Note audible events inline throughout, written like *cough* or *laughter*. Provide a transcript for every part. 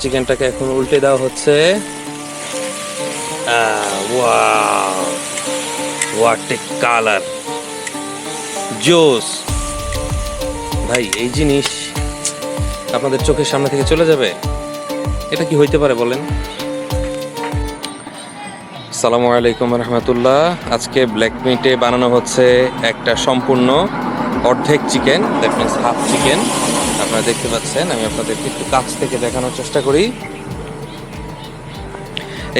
চিকেনটাকে এখন উল্টে দেওয়া হচ্ছে। কালার জোস ভাই, এই জিনিস আপনাদের চোখের সামনে থেকে চলে যাবে? এটা কি হইতে পারে বলেন? সালামু আলাইকুম রহমতুল্লাহ। আজকে ব্ল্যাক মিটে বানানো হচ্ছে একটা সম্পূর্ণ অর্ধেক chicken that means half chicken আপনারা দেখতে পাচ্ছেন, আমি আপনাদেরকে একটু কাছ থেকে দেখানোর চেষ্টা করি।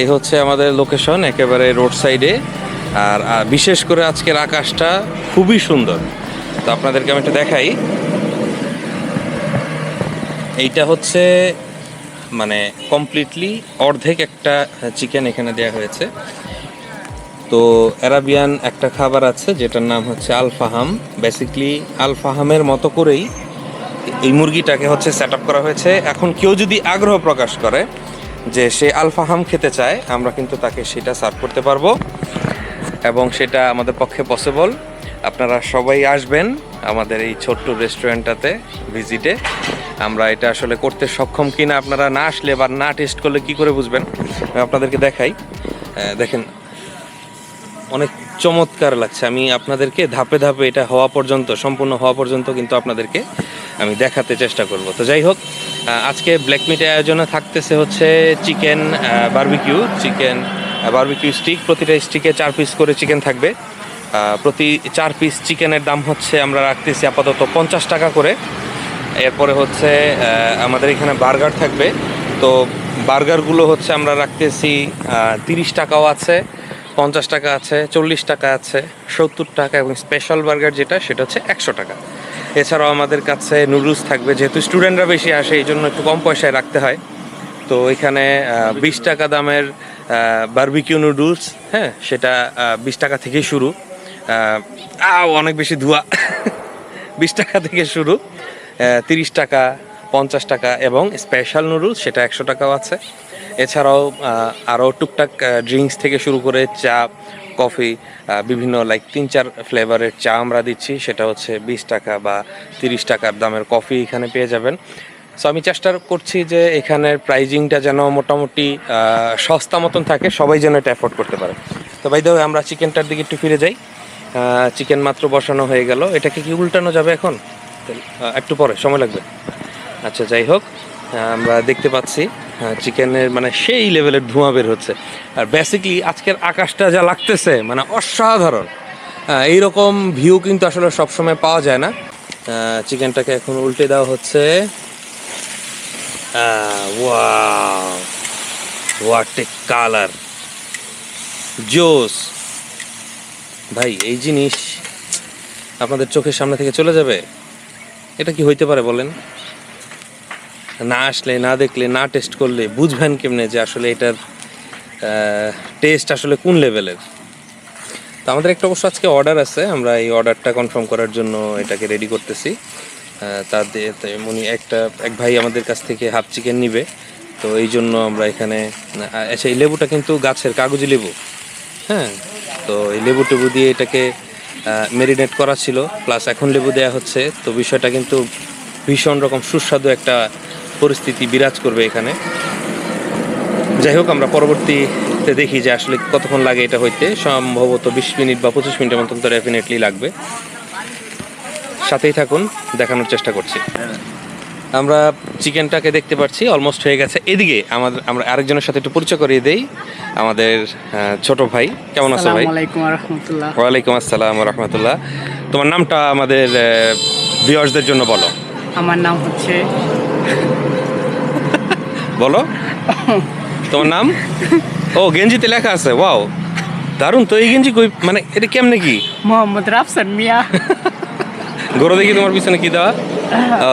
এই হচ্ছে আমাদের লোকেশন একেবারে রোড সাইডে আর বিশেষ করে আজকের আকাশটা খুবই সুন্দর। তো আপনাদেরকে আমি একটু দেখাই। এইটা হচ্ছে মানে কমপ্লিটলি অর্ধেক একটা চিকেন এখানে দেওয়া হয়েছে। তো অ্যারাবিয়ান একটা খাবার আছে, যেটার নাম হচ্ছে আলফাহাম। বেসিকলি আলফাহামের মতো করেই এই মুরগিটাকে হচ্ছে সেট আপ করা হয়েছে। এখন কেউ যদি আগ্রহ প্রকাশ করে যে সে আলফাহাম খেতে চায়, আমরা কিন্তু তাকে সেটা সার্ভ করতে পারব এবং সেটা আমাদের পক্ষে পসিবল আপনারা সবাই আসবেন আমাদের এই ছোট্ট রেস্টুরেন্টটাতে ভিজিটে আমরা এটা আসলে করতে সক্ষম কিনা আপনারা না আসলে বা না টেস্ট করলে কি করে বুঝবেন? আপনাদেরকে দেখাই। দেখেন অনেক চমৎকার লাগছে। আমি আপনাদেরকে ধাপে ধাপে এটা হওয়া পর্যন্ত, সম্পূর্ণ হওয়া পর্যন্ত কিন্তু আপনাদেরকে আমি দেখাতে চেষ্টা করব। তো যাই হোক আজকে ব্ল্যাক মিট আয়োজনে থাকতেছে হচ্ছে chicken barbecue chicken barbecue stick প্রতিটা স্টিকে চার পিস করে চিকেন থাকবে। প্রতি চার পিস চিকেনের দাম হচ্ছে আমরা রাখতেছি আপাতত পঞ্চাশ টাকা করে। এরপরে হচ্ছে আমাদের এখানে বার্গার থাকবে। তো বার্গারগুলো হচ্ছে আমরা রাখতেছি তিরিশ টাকাও আছে। পঞ্চাশ টাকা আছে, চল্লিশ টাকা আছে, সত্তর টাকা এবং স্পেশাল বার্গার যেটা, সেটা হচ্ছে একশো টাকা। এছাড়াও আমাদের কাছে নুডলস থাকবে, যেহেতু স্টুডেন্টরা বেশি আসে, এই জন্য একটু কম পয়সায় রাখতে হয়। তো এখানে বিশ টাকা দামের বারবিকিউ নুডলস হ্যাঁ সেটা বিশ টাকা থেকেই শুরু। অনেক বেশি ধোয়া। *laughs* বিশ টাকা থেকে শুরু। তিরিশ টাকা, পঞ্চাশ টাকা এবং স্পেশাল নুডলস সেটা একশো টাকাও আছে। এছাড়াও আরও টুকটাক ড্রিঙ্কস থেকে শুরু করে চা, কফি বিভিন্ন লাইক তিন চার ফ্লেভারের চা আমরা দিচ্ছি। সেটা হচ্ছে বিশ টাকা বা তিরিশ টাকার দামের কফি এখানে পেয়ে যাবেন। সো আমি চেষ্টা করছি যে এখানের প্রাইজিংটা যেন মোটামুটি সস্তা মতন থাকে, সবাই যেন এটা অ্যাফোর্ড করতে পারে। তো ভাই দেবে আমরা চিকেনটার দিকে একটু ফিরে যাই। চিকেন মাত্র বসানো হয়ে গেল। এটাকে কি উল্টানো যাবে এখন? একটু পরে, সময় লাগবে। আচ্ছা যাই হোক। আমরা দেখতে পাচ্ছি চিকেনের মানে সেই লেভেলের ধোঁয়া বের হচ্ছে। আর বেসিকলি আজকের আকাশটা যা লাগতেছে মানে অসাধারণ। আহ, এইরকম ভিউ কিন্তু আসলে সবসময় পাওয়া যায় না। চিকেনটাকে এখন উল্টে দেওয়া হচ্ছে। কালার জোস ভাই এই জিনিস আপনাদের চোখের সামনে থেকে চলে যাবে? এটা কি হইতে পারে বলেন? না আসলে, না দেখলে, না টেস্ট করলে বুঝবেন কেমনে যে আসলে এটার টেস্ট আসলে কোন লেভেলের তো আমাদের একটা অবশ্য আজকে অর্ডার আছে, আমরা এই অর্ডারটা কনফার্ম করার জন্য এটাকে রেডি করতেছি। তাদের এমনই একটা, এক ভাই আমাদের কাছ থেকে হাফ চিকেন নিবে। তো এই জন্য আমরা এখানে আচ্ছা এই লেবুটা কিন্তু গাছের কাগজি লেবু। হ্যাঁ তো এই লেবু টেবু দিয়ে এটাকে মেরিনেট করা ছিল। প্লাস এখন লেবু দেওয়া হচ্ছে। তো বিষয়টা কিন্তু ভীষণ রকম সুস্বাদু একটা পরিস্থিতি বিরাজ করবে এখানে। যাই হোক আমরা পরবর্তীতে দেখি যে আসলে কতক্ষণ লাগে এটা হইতে। সম্ভবত বিশ মিনিট বা পঁচিশ মিনিটের মতন তো ডেফিনেটলি লাগবে। সাথেই থাকুন দেখানোর চেষ্টা করছি। আমরা চিকেনটাকে দেখতে পাচ্ছি অলমোস্ট হয়ে গেছে। এদিকে আমাদের আমরা আরেকজনের সাথে একটু পরিচয় করিয়ে দেই। আমাদের ছোট ভাই কেমন আছো ভাই? ওয়ালাইকুম আসসালাম রহমতুল্লাহ। তোমার নামটা আমাদের ভিউয়ার্সদের জন্য বলো। আমার নাম হচ্ছে বলো। তোমার নাম? ও গেঞ্জিতে লেখা আছে ওয়াও। দারুণ তো এই গেঞ্জি কই মানে এটা কেমনে কি? মোহাম্মদ রাফসান মিয়া। গরো দেখি তোমার পিছনে কি দেওয়া?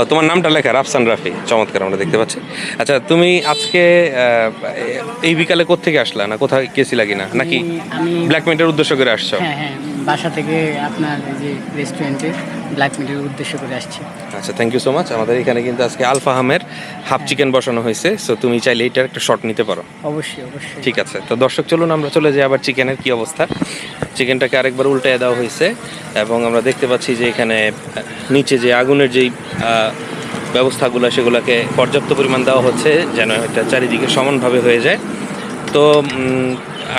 তোমার নামটা লেখা রাফসান রাফি। চমৎকার আমরা দেখতে পাচ্ছি। আচ্ছা তুমি আজকে এই বিকালে কোত্থেকে আসলা? না কোথায় গেছিলা কিনা? নাকি আমি- আমি- ব্ল্যাক মিটের উদ্দেশ্য করে আসছো? হ্যাঁ হ্যাঁ বাসা থেকে আপনার যে রেস্টুরেন্টে ব্ল্যাক মিটের উদ্দেশ্য করে আসছি। আচ্ছা থ্যাংক ইউ সো মাচ আমাদের এখানে কিন্তু আজকে আলফাহামের হাফ চিকেন বসানো হয়েছে সো তুমি চাইলে এটার একটা শট নিতে পারো। অবশ্যই অবশ্যই। ঠিক আছে তো দর্শক চলুন আমরা চলে যাই আবার চিকেনের কি অবস্থা। চিকেনটাকে আরেকবার উল্টে দেওয়া হয়েছে এবং আমরা দেখতে পাচ্ছি যে এখানে নিচে যে আগুনের যেই ব্যবস্থাগুলো সেগুলোকে পর্যাপ্ত পরিমাণ দেওয়া হচ্ছে যেন এটা চারিদিকে সমানভাবে হয়ে যায়। তো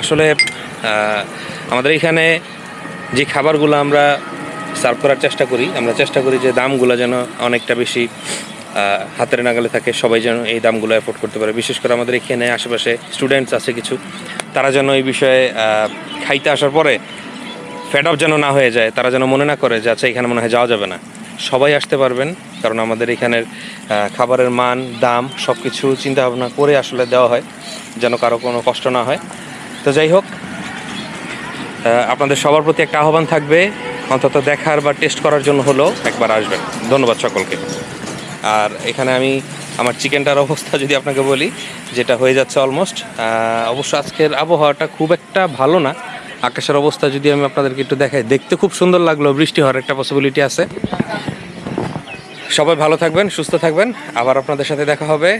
আসলে আমাদের এখানে যে খাবারগুলো আমরা সার্ভ করার চেষ্টা করি, আমরা চেষ্টা করি যে দামগুলো যেন অনেকটা বেশি হাতের নাগালে থাকে, সবাই যেন এই দামগুলো অ্যাফোর্ড করতে পারে। বিশেষ করে আমাদের এখানে আশেপাশে স্টুডেন্টস আছে কিছু, তারা যেন এই বিষয়ে খাইতে আসার পরে ফেড আপ যেন না হয়ে যায়, তারা যেন মনে না করে যে আচ্ছা এখানে মনে হয় যাওয়া যাবে না। সবাই আসতে পারবেন, কারণ আমাদের এখানের খাবারের মান, দাম সব কিছু চিন্তা ভাবনা করে আসলে দেওয়া হয়, যেন কারও কোনো কষ্ট না হয়। তো যাই হোক আপনাদের সবার প্রতি একটা আহ্বান থাকবে। অন্তত দেখার বা টেস্ট করার জন্য হলেও একবার আসবেন। ধন্যবাদ সকলকে। আর এখানে আমি আমার চিকেনটার অবস্থা *laughs* যদি আপনাকে বলি, যেটা হয়ে যাচ্ছে অলমোস্ট অবশ্য আজকের আবহাওয়াটা খুব একটা ভালো না। আকাশের অবস্থা যদি আমি আপনাদেরকে একটু দেখাই, দেখতে খুব সুন্দর লাগল, বৃষ্টি হওয়ার একটা পসিবিলিটি আছে। সবাই ভালো থাকবেন, সুস্থ থাকবেন। আবার আপনাদের সাথে দেখা হবে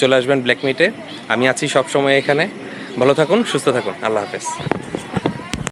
চলে আসবেন ব্ল্যাক মিটে আমি আছি সব সময় এখানে। ভালো থাকুন, সুস্থ থাকুন। আল্লাহ হাফেজ।